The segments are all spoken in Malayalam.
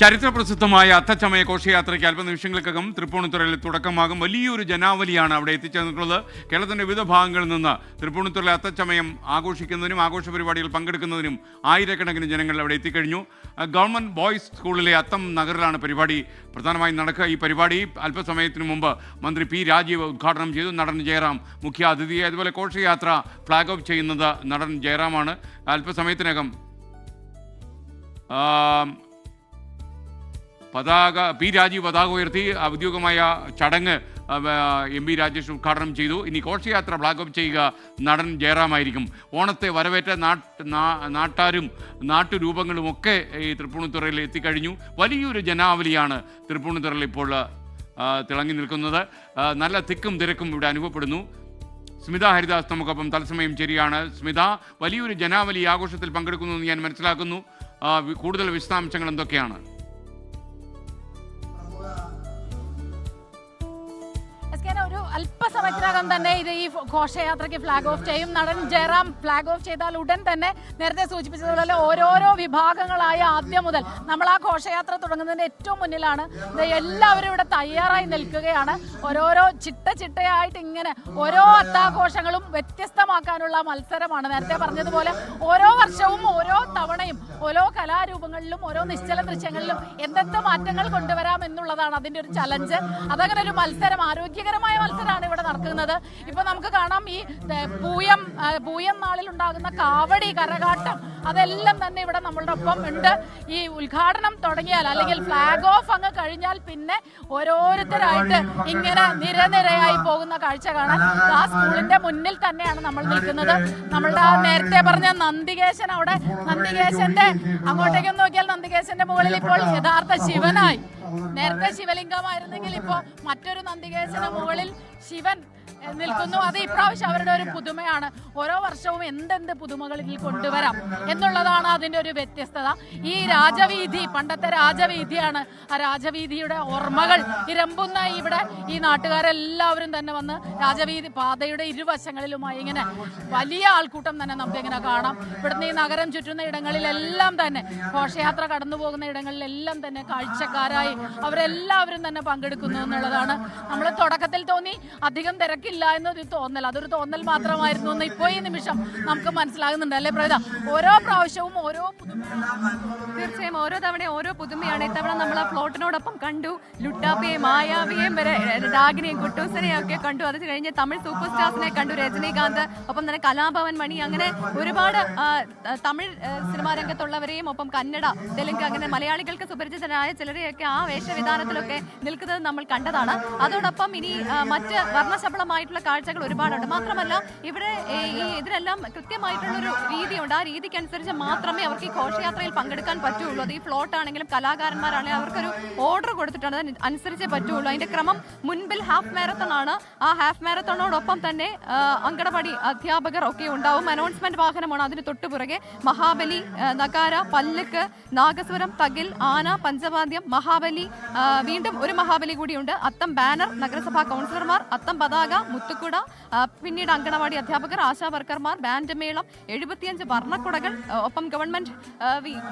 ചരിത്രപ്രസിദ്ധമായ അത്തച്ചമയ ഘോഷയാത്രയ്ക്ക് അല്പനിമിഷങ്ങൾക്കകം തൃപ്പൂണിത്തുറയിൽ തുടക്കമാകും. വലിയൊരു ജനാവലിയാണ് അവിടെ എത്തിച്ചേർന്നിട്ടുള്ളത്. കേരളത്തിന്റെ വിവിധ ഭാഗങ്ങളിൽ നിന്ന് തൃപ്പൂണിത്തുറയിലെ അത്തച്ചമയം ആഘോഷിക്കുന്നതിനും ആഘോഷ പരിപാടികൾ പങ്കെടുക്കുന്നതിനും ആയിരക്കണക്കിന് ജനങ്ങൾ അവിടെ എത്തിക്കഴിഞ്ഞു. ഗവൺമെന്റ് ബോയ്സ് സ്കൂളിലെ അത്തം നഗറിലാണ് പരിപാടി പ്രധാനമായും നടക്കുക. ഈ പരിപാടി അല്പസമയത്തിന് മുമ്പ് മന്ത്രി പി രാജീവ് ഉദ്ഘാടനം ചെയ്തു. നടൻ ജയറാം മുഖ്യ അതിഥിയെ അതുപോലെ ഘോഷയാത്ര ഫ്ലാഗ് ഓഫ് ചെയ്യുന്നത് നടൻ ജയറാമാണ്. അല്പസമയത്തിനകം പതാക പി രാജീവ് പതാക ഉയർത്തി ഔദ്യോഗികമായ ചടങ്ങ് എം പി രാജേഷ് ഉദ്ഘാടനം ചെയ്തു. ഇനി ഘോഷയാത്ര ഫ്ലാഗ് ഓഫ് ചെയ്യുക നടൻ ജയറാമായിരിക്കും. ഓണത്തെ വരവേറ്റ നാട്ടാരും നാട്ടുരൂപങ്ങളും ഒക്കെ ഈ തൃപ്പൂണിത്തുറയിൽ എത്തിക്കഴിഞ്ഞു. വലിയൊരു ജനാവലിയാണ് തൃപ്പൂണിത്തുറയിൽ ഇപ്പോൾ തിളങ്ങി നിൽക്കുന്നത്. നല്ല തിക്കും തിരക്കും ഇവിടെ അനുഭവപ്പെടുന്നു. സ്മിത ഹരിദാസ് നമുക്കൊപ്പം തത്സമയം ശരിയാണ് സ്മിത വലിയൊരു ജനാവലി ആഘോഷത്തിൽ പങ്കെടുക്കുന്നു എന്ന് ഞാൻ മനസ്സിലാക്കുന്നു. കൂടുതൽ വിശദാംശങ്ങൾ എന്തൊക്കെയാണ്? അല്പസമയത്തിനകം തന്നെ ഇത് ഈ ഘോഷയാത്രയ്ക്ക് ഫ്ലാഗ് ഓഫ് ചെയ്യും. നടൻ ജയറാം ഫ്ലാഗ് ഓഫ് ചെയ്താൽ ഉടൻ തന്നെ നേരത്തെ സൂചിപ്പിച്ചതുപോലെ ഓരോരോ വിഭാഗങ്ങളായ ആദ്യം മുതൽ നമ്മൾ ആ ഘോഷയാത്ര തുടങ്ങുന്നതിന്റെ ഏറ്റവും മുന്നിലാണ്. എല്ലാവരും ഇവിടെ തയ്യാറായി നിൽക്കുകയാണ്. ഓരോരോ ചിട്ട ചിട്ടയായിട്ട് ഇങ്ങനെ ഓരോ അത്താഘോഷങ്ങളും വ്യത്യസ്തമാക്കാനുള്ള മത്സരമാണ്. നേരത്തെ പറഞ്ഞതുപോലെ ഓരോ വർഷവും ഓരോ തവണയും ഓരോ കലാരൂപങ്ങളിലും ഓരോ നിശ്ചല ദൃശ്യങ്ങളിലും എന്തെന്ത് മാറ്റങ്ങൾ കൊണ്ടുവരാം എന്നുള്ളതാണ് അതിന്റെ ഒരു ചലഞ്ച് അതങ്ങനെ ഒരു മത്സരം ആരോഗ്യകരമായ മത്സരമാണ് ഇവിടെ നടക്കുന്നത്. ഇപ്പൊ നമുക്ക് കാണാം ഈ പൂയം പൂയം നാളിൽ ഉണ്ടാകുന്ന കാവടി കരകാട്ടം അതെല്ലാം തന്നെ ഇവിടെ നമ്മളുടെ ഒപ്പം ഉണ്ട്. ഈ ഉദ്ഘാടനം തുടങ്ങിയാൽ അല്ലെങ്കിൽ ഫ്ലാഗ് ഓഫ് അങ്ങ് കഴിഞ്ഞാൽ പിന്നെ ഓരോരുത്തരായിട്ട് ഇങ്ങനെ നിരനിരയായി പോകുന്ന കാഴ്ച കാണാൻ ആ സ്കൂളിന്റെ മുന്നിൽ തന്നെയാണ് നമ്മൾ നിൽക്കുന്നത്. നമ്മളുടെ ആ നേരത്തെ പറഞ്ഞ നന്ദികേശൻ അവിടെ നന്ദികേശന്റെ അങ്ങോട്ടേക്ക് നോക്കിയാൽ നന്ദികേശന്റെ മുകളിൽ ഇപ്പോൾ യഥാർത്ഥ ശിവനായി. നേരത്തെ ശിവലിംഗമായിരുന്നെങ്കിൽ ഇപ്പോ മറ്റൊരു നന്ദികേശന് മുകളിൽ ശിവൻ നിൽക്കുന്നു. അത് ഇപ്രാവശ്യം അവരുടെ ഒരു പുതുമയാണ്. ഓരോ വർഷവും എന്തെന്ത് പുതുമകൾ ഇതിൽ കൊണ്ടുവരാം എന്നുള്ളതാണ് അതിന്റെ ഒരു വ്യത്യസ്തത. ഈ രാജവീതി പണ്ടത്തെ രാജവീതിയാണ് ആ രാജവീതിയുടെ ഓർമ്മകൾ ഇരമ്പുന്ന ഇവിടെ ഈ നാട്ടുകാരെല്ലാവരും തന്നെ വന്ന് രാജവീതി പാതയുടെ ഇരുവശങ്ങളിലുമായി ഇങ്ങനെ വലിയ ആൾക്കൂട്ടം തന്നെ നമുക്ക് ഇങ്ങനെ കാണാം. ഇവിടുന്ന് ഈ നഗരം ചുറ്റുന്ന ഇടങ്ങളിലെല്ലാം തന്നെ ഘോഷയാത്ര കടന്നു പോകുന്ന ഇടങ്ങളിലെല്ലാം തന്നെ കാഴ്ചക്കാരായി അവരെല്ലാവരും തന്നെ പങ്കെടുക്കുന്നു എന്നുള്ളതാണ്. നമ്മൾ തുടക്കത്തിൽ തോന്നി അധികം തിരക്കില്ല എന്നൊരു തോന്നൽ. അതൊരു തോന്നൽ മാത്രമായിരുന്നു എന്ന് ഇപ്പോൾ ഈ നിമിഷം നമുക്ക് മനസ്സിലാകുന്നുണ്ട്. അല്ലേ പ്രവിത? ഓരോ പ്രാവശ്യവും ഓരോ തീർച്ചയായും ഓരോ തവണ ഓരോ പുതുമയാണ്. ഇത്തവണ നമ്മൾ ആ കണ്ടു. ലുട്ടാപ്പിയെയും മായാവിയെയും വരെ രാഗിനെയും കുട്ടൂസിനെയും ഒക്കെ കണ്ടു. അത് കഴിഞ്ഞ് തമിഴ് സൂപ്പർ സ്റ്റാർസിനെ കണ്ടു. രജനീകാന്ത് ഒപ്പം തന്നെ കലാഭവൻ മണി. അങ്ങനെ ഒരുപാട് തമിഴ് സിനിമാ രംഗത്തുള്ളവരെയും ഒപ്പം കന്നഡ തെലുങ്ക് അങ്ങനെ മലയാളികൾക്ക് സുപരിചിതരായ ചിലരെയൊക്കെ ആ വേഷവിധാനത്തിലൊക്കെ നിൽക്കുന്നത് നമ്മൾ കണ്ടതാണ്. അതോടൊപ്പം ഇനി മറ്റ് മറ്റ് വർണശബളമായിട്ടുള്ള കാഴ്ചകൾ ഒരുപാടുണ്ട്. മാത്രമല്ല ഇവിടെ ഈ ഇതിനെല്ലാം കൃത്യമായിട്ടുള്ളൊരു രീതിയുണ്ട്. ആ രീതിക്കനുസരിച്ച് മാത്രമേ അവർക്ക് ഈ ഘോഷയാത്രയിൽ പങ്കെടുക്കാൻ പറ്റുള്ളൂ. അത് ഈ ഫ്ലോട്ട് ആണെങ്കിലും കലാകാരന്മാരാണെങ്കിലും അവർക്കൊരു ഓർഡർ കൊടുത്തിട്ടുണ്ട്. അതിന് അനുസരിച്ചേ പറ്റുള്ളൂ. അതിന്റെ ക്രമം മുൻപിൽ ഹാഫ് മാരത്തൺ ആണ്. ആ ഹാഫ് മാരത്തണോടൊപ്പം തന്നെ അങ്കണവാടി അധ്യാപകർ ഒക്കെ ഉണ്ടാവും. അനൗൺസ്മെന്റ് വാഹനമാണ് അതിന് തൊട്ടുപുറകെ മഹാബലി നഗാര പല്ലക്ക് നാഗസ്വരം തകിൽ ആന പഞ്ചവാദ്യം മഹാബലി വീണ്ടും ഒരു മഹാബലി കൂടിയുണ്ട്. അത്തം ബാനർ നഗരസഭാ കൗൺസിലർമാർ അത്തം പതാക മുത്തുക്കുട പിന്നീട് അങ്കണവാടി അധ്യാപകർ ആശാ വർക്കർമാർ ബാൻഡ് മേളം എഴുപത്തിയഞ്ച് വർണക്കുടകൾ ഒപ്പം ഗവൺമെന്റ്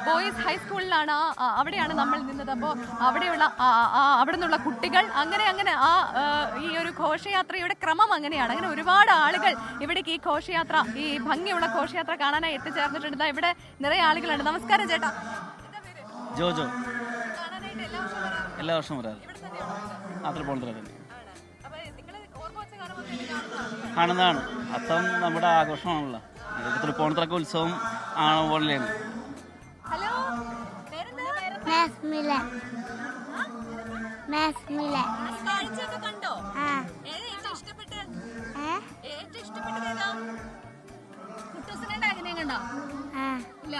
ബോയ്സ് ഹൈസ്കൂളിലാണ് അവിടെയാണ് നമ്മൾ നിന്നത്. അപ്പോൾ അവിടെയുള്ള അവിടെ നിന്നുള്ള കുട്ടികൾ അങ്ങനെ അങ്ങനെ ആ ഈ ഒരു ഘോഷയാത്രയുടെ ക്രമം അങ്ങനെയാണ്. അങ്ങനെ ഒരുപാട് ആളുകൾ ഇവിടേക്ക് ഈ ഘോഷയാത്ര ഈ ഭംഗിയുള്ള ഘോഷയാത്ര കാണാനായി എത്തിച്ചേർന്നിട്ടുണ്ട്. ഇവിടെ നിറയെ ആളുകളുണ്ട്. നമസ്കാരം ചേട്ടാ. ജോജോ എല്ലാ വർഷവും വരാറ്? അത്ര പോലത്തെ തന്നെ കാണുന്നതാണോ? അത്തം നമ്മുടെ ആഘോഷമാണല്ലോ. തൃപ്പൂണിത്തറക്ക് ഉത്സവം ആണ് പോലെയാണ് കുട്ടൂസിനെ കണ്ടോ? ആ. ഇല്ല.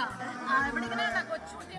ഇവിടെ ഇങ്ങനെ? കൊച്ചുകുട്ടി